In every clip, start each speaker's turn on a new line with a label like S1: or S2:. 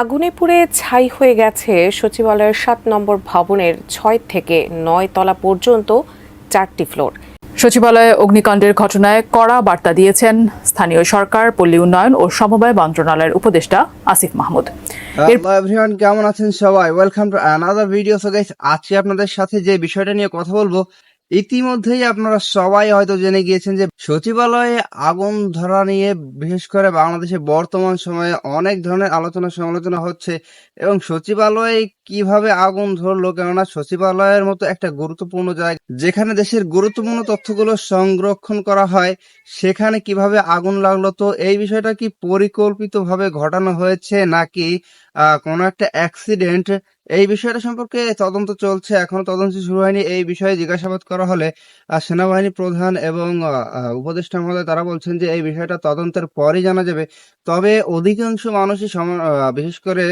S1: আগুনে পুড়ে ছাই হয়ে গেছে সচিবালয়ের সাত নম্বর ভবনের ছয় থেকে নয় তলা পর্যন্ত চারটি ফ্লোর।
S2: সচিবালয়ে অগ্নিকাণ্ডের ঘটনায় কড়া বার্তা দিয়েছেন স্থানীয় সরকার পল্লী উন্নয়ন ও সমবায় মন্ত্রণালয়ের উপদেষ্টা আসিফ মাহমুদ। এর
S3: হ্যালো এভরিওয়ান কেমন আছেন সবাই? Welcome to another video so guys আজকে আপনাদের সাথে যে বিষয়টা নিয়ে কথা বলব ইতিমধ্যেই আপনারা সবাই হয়তো জেনে গিয়েছেন যে সচিবালয়ে আগুন ধরা নিয়ে, বিশেষ করে বাংলাদেশে বর্তমান সময়ে অনেক ধরনের আলোচনা সমালোচনা হচ্ছে এবং সচিবালয়ে কীভাবে আগুন ধরলো, কেননা সচিবালয়ের মতো একটা গুরুত্বপূর্ণ জায়গা, যেখানে দেশের গুরুত্বপূর্ণ তথ্যগুলো সংরক্ষণ করা হয়, সেখানে কীভাবে আগুন লাগল, তো এই বিষয়টা কি পরিকল্পিতভাবে ঘটানো হয়েছে নাকি কোনো একটা অ্যাক্সিডেন্ট এই বিষয়টা সম্পর্কে তদন্ত চলছে, এখনও তদন্ত শুরু হয়নি। এই বিষয়ে জিজ্ঞাসাবাদ করা হলে সেনাবাহিনী প্রধান এবং উপদেষ্টা মহোদয় তারা বলছেন যে, এই বিষয়টা তদন্তের পরই জানা যাবে। তবে অধিকাংশ মানুষই বিশেষ করে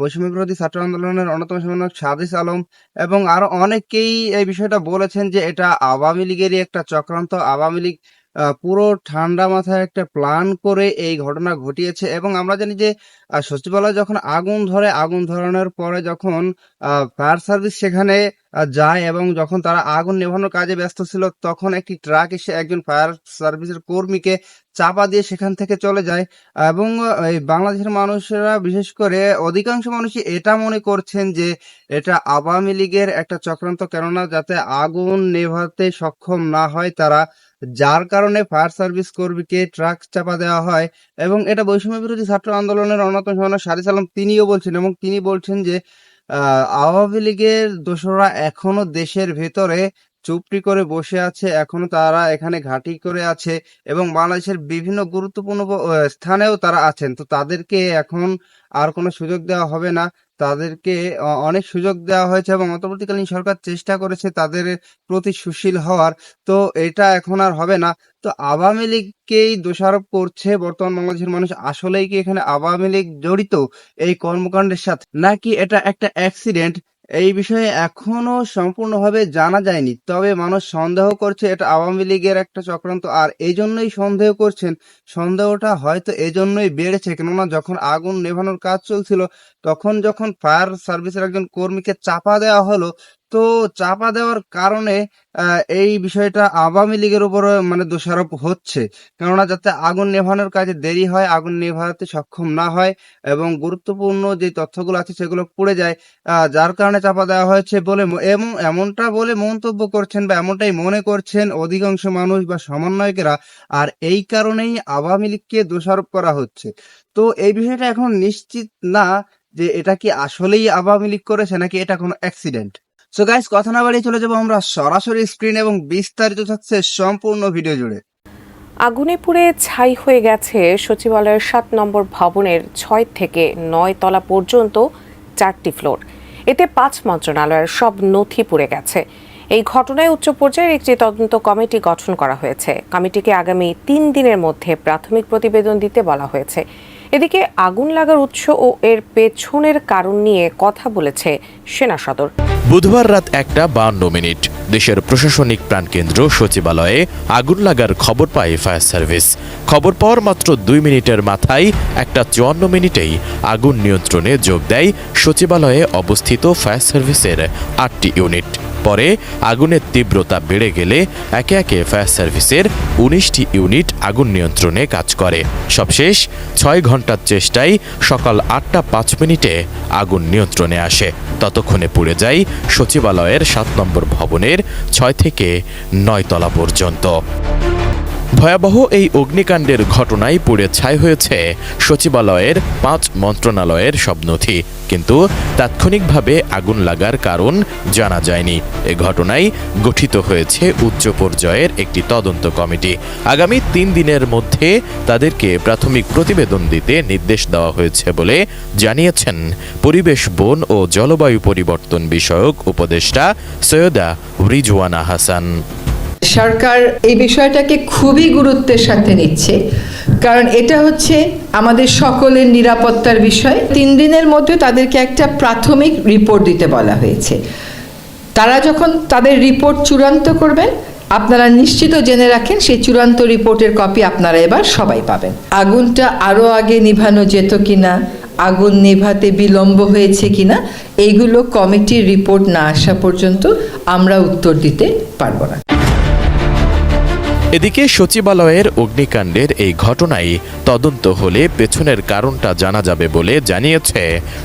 S3: বৈষম্য বিরোধী ছাত্র আন্দোলনের অন্যতম সমন্বয়ক সাদিস আলম এবং আরও অনেকেই এই বিষয়টা বলেছেন যে, এটা আওয়ামী লীগেরই একটা চক্রান্ত। আওয়ামী লীগ পুরো ঠান্ডা মাথায় একটা প্ল্যান করে এই ঘটনা ঘটিয়েছে এবং আমরা জানি যে সচিবালয় যখন আগুন ধরে, আগুন ধরানোর পরে যখন ফায়ার সার্ভিস সেখানে যায় এবং যখন তারা আগুন নেভানোর কাজে ব্যস্ত ছিল, তখন একটি ট্রাক এসে একজন ফায়ার সার্ভিসের কর্মীকে চাপা দিয়ে সেখান থেকে চলে যায়। এবং বাংলাদেশের মানুষেরা, বিশেষ করে অধিকাংশ মানুষই এটা মনে করছেন যে, এটা আওয়ামী লীগের একটা চক্রান্ত। কেননা, যাতে আগুন নেভাতে সক্ষম না হয় তারা, যার কারণে ফায়ার সার্ভিস কর্মীকে ট্রাক চাপা দেওয়া হয়। এবং এটা বৈষম্য বিরোধী ছাত্র আন্দোলনের অন্যতম সমানক সারিস আলম তিনিও বলছেন এবং তিনি বলছেন যে আওয়ামী লীগের দোসররা এখনও দেশের ভেতরে চুপটি করে বসে আছে, এখনও তারা এখানে ঘাঁটি করে আছে এবং বাংলাদেশের বিভিন্ন গুরুত্বপূর্ণ স্থানেও তারা আছেন। তো তাদেরকে এখন আর কোনো সুযোগ দেওয়া হবে না। তাদেরকে অনেক সুযোগ দেওয়া হয়েছে এবং অন্তর্বর্তীকালীন সরকার চেষ্টা করেছে তাদের প্রতি সুশীল হওয়ার। তো এটা এখন আর হবে না। তো আওয়ামী লীগকেই দোষারোপ করছে বর্তমান বাংলাদেশের মানুষ। আসলেই কি এখানে আওয়ামী লীগ জড়িত এই কর্মকাণ্ডের সাথে? নাকি এটা একটা অ্যাক্সিডেন্ট? এই বিষয়ে এখনও সম্পূর্ণভাবে জানা যায়নি। তবে মানুষ সন্দেহ করছে এটা আওয়ামী লীগের একটা চক্রান্ত, আর এই জন্যই সন্দেহ করছেন। সন্দেহটা হয়তো এই জন্যই বেড়েছে, কেননা যখন আগুন নেভানোর কাজ চলছিল, তখন যখন ফায়ার সার্ভিসের একজন কর্মীকে চাপা দেওয়া হলো তো চাপা দেওয়ার কারণে এই বিষয়টা আওয়ামী লীগের উপরে মানে দোষারোপ হচ্ছে। কেননা যাতে আগুন নেভানোর কাজে দেরি হয়, আগুন নেভাতে সক্ষম না হয় এবং গুরুত্বপূর্ণ যে তথ্যগুলো আছে সেগুলো পুড়ে যায় যার কারণে চাপা দেওয়া হয়েছে বলে এবং এমনটা বলে মন্তব্য করছেন বা এমনটাই মনে করছেন অধিকাংশ মানুষ বা সমন্বয়কেরা। আর এই কারণেই আওয়ামী লীগকে দোষারোপ করা হচ্ছে। তো এই বিষয়টা এখন নিশ্চিত না যে এটা কি আসলেই আওয়ামী লীগ করেছে নাকি এটা কোনো অ্যাক্সিডেন্ট? সো গাইস কথা না বাড়িয়ে চলে যাব আমরা সরাসরি স্ক্রিন এবং বিস্তারিত থাকছে সম্পূর্ণ ভিডিও জুড়ে।
S1: আগুনে পুড়ে ছাই হয়ে গেছে সচিবালয়ের সাত নম্বর ভবনের ছয় থেকে নয় তলা পর্যন্ত চারটি ফ্লোর। এতে পাঁচ মন্ত্রণালয়ের সব নথি পুড়ে গেছে। এই ঘটনায় উচ্চ পর্যায়ের একটি তদন্ত কমিটি গঠন করা হয়েছে। কমিটিকে আগামী তিন দিনের মধ্যে প্রাথমিক প্রতিবেদন দিতে বলা হয়েছে। এদিকে আগুন লাগার উৎস ও এর পেছনের কারণ নিয়ে কথা বলেছে সেনা সদর।
S4: বুধবার রাত একটা বান্ন মিনিট। দেশের প্রশাসনিক প্রাণকেন্দ্র সচিবালয়ে আগুন লাগার খবর পায় ফায়ার সার্ভিস। খবর পাওয়ার মাত্র দুই মিনিটের মাথায় একটা চুয়ান্ন মিনিটেই আগুন নিয়ন্ত্রণে যোগ দেয় সচিবালয়ে অবস্থিত ফায়ার সার্ভিসের আটটি ইউনিট। পরে আগুনের তীব্রতা বেড়ে গেলে একে একে ফায়ার সার্ভিসের উনিশটি ইউনিট আগুন নিয়ন্ত্রণে কাজ করে। সবশেষ ছয় ঘণ্টার চেষ্টায় সকাল আটটা পাঁচ মিনিটে আগুন নিয়ন্ত্রণে আসে। ততক্ষণে পুড়ে যায় সচিবালয়ের সাত নম্বর ভবনের ছয় থেকে নয় তলা পর্যন্ত। ভয়াবহ এই অগ্নিকাণ্ডের ঘটনায় পুড়ে ছাই হয়েছে সচিবালয়ের পাঁচ মন্ত্রণালয়ের সব নথি। কিন্তু তাৎক্ষণিকভাবে আগুন লাগার কারণ জানা যায়নি। এ ঘটনায় গঠিত হয়েছে উচ্চ পর্যায়ের একটি তদন্ত কমিটি। আগামী তিন দিনের মধ্যে তাদেরকে প্রাথমিক প্রতিবেদন দিতে নির্দেশ দেওয়া হয়েছে বলে জানিয়েছেন পরিবেশ, বন ও জলবায়ু পরিবর্তন বিষয়ক উপদেষ্টা সৈয়দা রিজওয়ানা হাসান।
S5: সরকার এই বিষয়টাকে খুবই গুরুত্বের সাথে নিচ্ছে। কারণ এটা হচ্ছে আমাদের সকলের নিরাপত্তার বিষয়। তিন দিনের মধ্যে তাদেরকে একটা প্রাথমিক রিপোর্ট দিতে বলা হয়েছে। তারা যখন তাদের রিপোর্ট চূড়ান্ত করবেন, আপনারা নিশ্চিত জেনে রাখেন সেই চূড়ান্ত রিপোর্টের কপি আপনারা এবার সবাই পাবেন। আগুনটা আরও আগে নিভানো যেত কিনা, আগুন নেভাতে বিলম্ব হয়েছে কিনা, এইগুলো কমিটির রিপোর্ট না আসা পর্যন্ত আমরা উত্তর দিতে পারব না।
S4: এদিকে সচিবালয়ের অগ্নিকাণ্ডের এই ঘটনায় তদন্ত হলে পেছনের কারণটা জানা যাবে বলে জানিয়েছে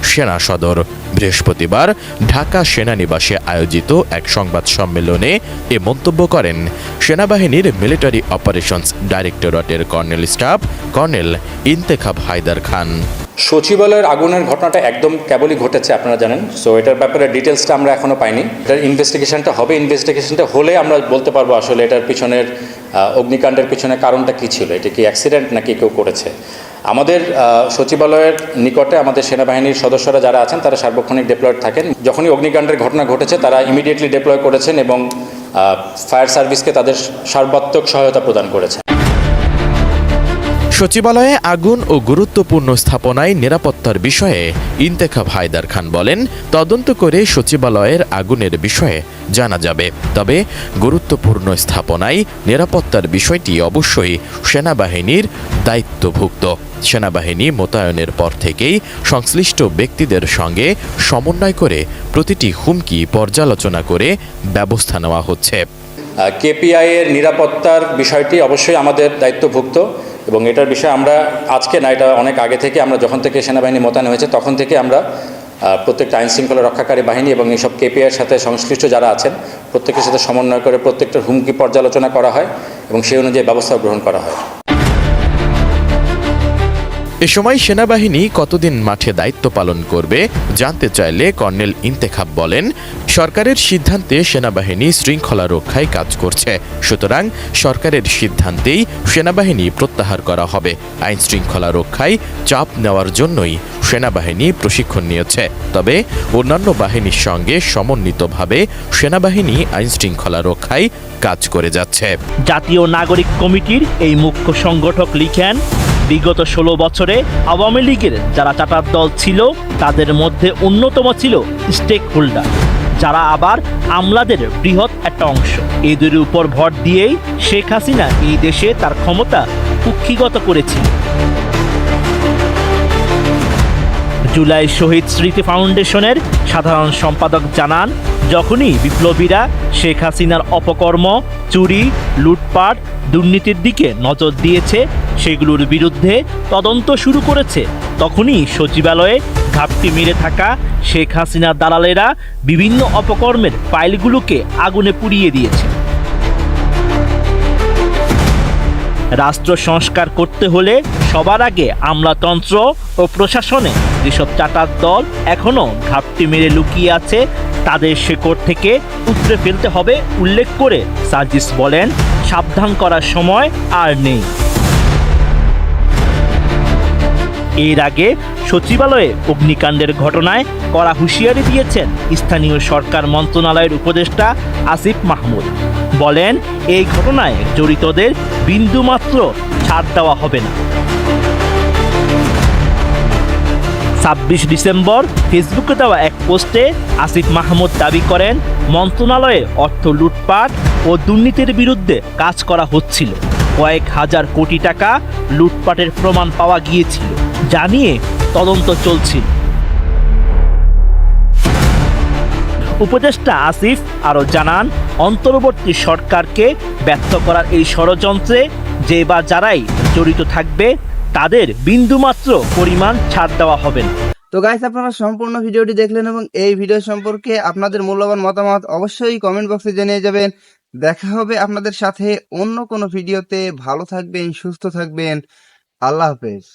S4: সেনা সদর। বৃহস্পতিবার ঢাকা সেনানিবাসে আয়োজিত এক সংবাদ সম্মেলনে এ মন্তব্য করেন সেনাবাহিনীর military operations ডাইরেক্টরেটের colonel staff colonel Intekhab Haider Khan.
S6: সচিবালয়ের আগুনের ঘটনাটা একদম কেবলই ঘটেছে, আপনারা জানেন। সো এটার ব্যাপারে ডিটেলসটা আমরা এখনও পাইনি। এটার ইনভেস্টিগেশনটা হবে ইনভেস্টিগেশনটা হলে আমরা বলতে পারব আসলে এটার পিছনের অগ্নিকাণ্ডের পিছনে কারণটা কী ছিল, এটা কি অ্যাক্সিডেন্ট নাকি কেউ করেছে। আমাদের সচিবালয়ের নিকটে আমাদের সেনাবাহিনীর সদস্যরা যারা আছেন, তারা সার্বক্ষণিক ডেপ্লয়েড থাকেন। যখনই অগ্নিকাণ্ডের ঘটনা ঘটেছে, তারা ইমিডিয়েটলি ডেপ্লয় করেছেন এবং ফায়ার সার্ভিসকে তাদের সর্বাত্মক সহায়তা প্রদান করেছেন।
S4: সচিবালয়ে আগুন ও গুরুত্বপূর্ণ স্থাপনায় নিরাপত্তার বিষয়ে ইন্তেখাব হায়দার খান বলেন, তদন্ত করে সচিবালয়ের আগুনের বিষয়ে জানা যাবে। তবে গুরুত্বপূর্ণ স্থাপনায় নিরাপত্তার বিষয়টি অবশ্যই সেনাবাহিনীর দায়িত্বভুক্ত। সেনাবাহিনী মোতায়েনের পর থেকেই সংশ্লিষ্ট ব্যক্তিদের সঙ্গে সমন্বয় করে প্রতিটি হুমকি পর্যালোচনা করে ব্যবস্থা নেওয়া হচ্ছে।
S6: কেপিআই এর নিরাপত্তার বিষয়টি অবশ্যই আমাদের দায়িত্বভুক্ত। এবং এটার বিষয়ে আমরা আজকে না, এটা অনেক আগে থেকে আমরা যখন থেকে সেনাবাহিনী মোতায়েন হয়েছে, তখন থেকে আমরা প্রত্যেকটা আইন শৃঙ্খলা রক্ষাকারী বাহিনী এবং এইসব কেপিআইয়ের সাথে সংশ্লিষ্ট যারা আছেন, প্রত্যেকের সাথে সমন্বয় করে প্রত্যেকটা হুমকি পর্যালোচনা করা হয় এবং সেই অনুযায়ী ব্যবস্থা গ্রহণ করা হয়।
S4: এ সময় সেনাবাহিনী কতদিন মাঠে দায়িত্ব পালন করবে জানতে চাইলে কর্নেল ইন্তেখাব বলেন, সরকারের সিদ্ধান্তে সেনাবাহিনী শৃঙ্খলা রক্ষায় কাজ করছে। সুতরাং সরকারের সিদ্ধান্তেই সেনাবাহিনী প্রত্যাহার করা হবে। আইন শৃঙ্খলা রক্ষায় চাপ নেওয়ার জন্যই সেনাবাহিনী প্রশিক্ষণ নিয়েছে। তবে অন্যান্য বাহিনীর সঙ্গে সমন্বিতভাবে সেনাবাহিনী আইন শৃঙ্খলা রক্ষায় কাজ করে যাচ্ছে।
S7: জাতীয় নাগরিক কমিটির এই মুখ্য সংগঠক লিখেন বিগত ষোলো বছরে আওয়ামী লীগের যারা চাটার দল ছিল, তাদের মধ্যে অন্যতম ছিল স্টেক হোল্ডার যারা আবার আমলাদের বৃহৎ একটা অংশ। এদের উপর ভর দিয়েই শেখ হাসিনা এই দেশে তার ক্ষমতা কুক্ষিগত করেছিল। জুলাই শহীদ স্মৃতি ফাউন্ডেশনের সাধারণ সম্পাদক জানান, যখনই বিপ্লবীরা শেখ হাসিনার অপকর্ম, চুরি, লুটপাট, দুর্নীতির দিকে নজর দিয়েছে সেগুলোর বিরুদ্ধে তদন্ত শুরু করেছে। তখনই সচিবালয়ে ঘাপটি মেরে থাকা শেখ হাসিনার দালালেরা বিভিন্ন অপকর্মের ফাইলগুলোকে আগুনে পুড়িয়ে দিয়েছে। রাষ্ট্র সংস্কার করতে হলে সবার আগে আমলাতন্ত্র ও প্রশাসনে যেসব চাটার দল এখনও ঘাপটি মেরে লুকিয়ে আছে, তাদের শেকড় থেকে উতরে ফেলতে হবে, উল্লেখ করে সার্জিস বলেন, সাবধান করার সময় আর নেই। এর আগে সচিবালয়ে অগ্নিকাণ্ডের ঘটনায় কড়া হুঁশিয়ারি দিয়েছেন স্থানীয় সরকার মন্ত্রণালয়ের উপদেষ্টা আসিফ মাহমুদ। বলেন, এই ঘটনায় জড়িতদের বিন্দুমাত্র ছাড় দেওয়া হবে না। ছাব্বিশ ডিসেম্বর ফেসবুকে দেওয়া এক পোস্টে আসিফ মাহমুদ দাবি করেন, মন্ত্রণালয়ে অর্থ লুটপাট ও দুর্নীতির বিরুদ্ধে কাজ করা হচ্ছিল। কয়েক হাজার কোটি টাকা লুটপাটের প্রমাণ পাওয়া গিয়েছিল। জানিয়ে তদন্ত চলছিল উপদেষ্টা আসিফ আরও জানান, অন্তর্বর্তী সরকারকে ব্যর্থ করার এই ষড়যন্ত্রে যে বা যারাই জড়িত থাকবে, তাদের বিন্দুমাত্র পরিমাণ ছাড় দেওয়া হবে
S3: তো গাইস আপনারা সম্পূর্ণ ভিডিওটি দেখলেন এবং এই ভিডিও সম্পর্কে আপনাদের মূল্যবান মতামত অবশ্যই কমেন্ট বক্সে জানিয়ে যাবেন। দেখা হবে আপনাদের সাথে অন্য কোনো ভিডিওতে। ভালো থাকবেন, সুস্থ থাকবেন। আল্লাহ হাফেজ।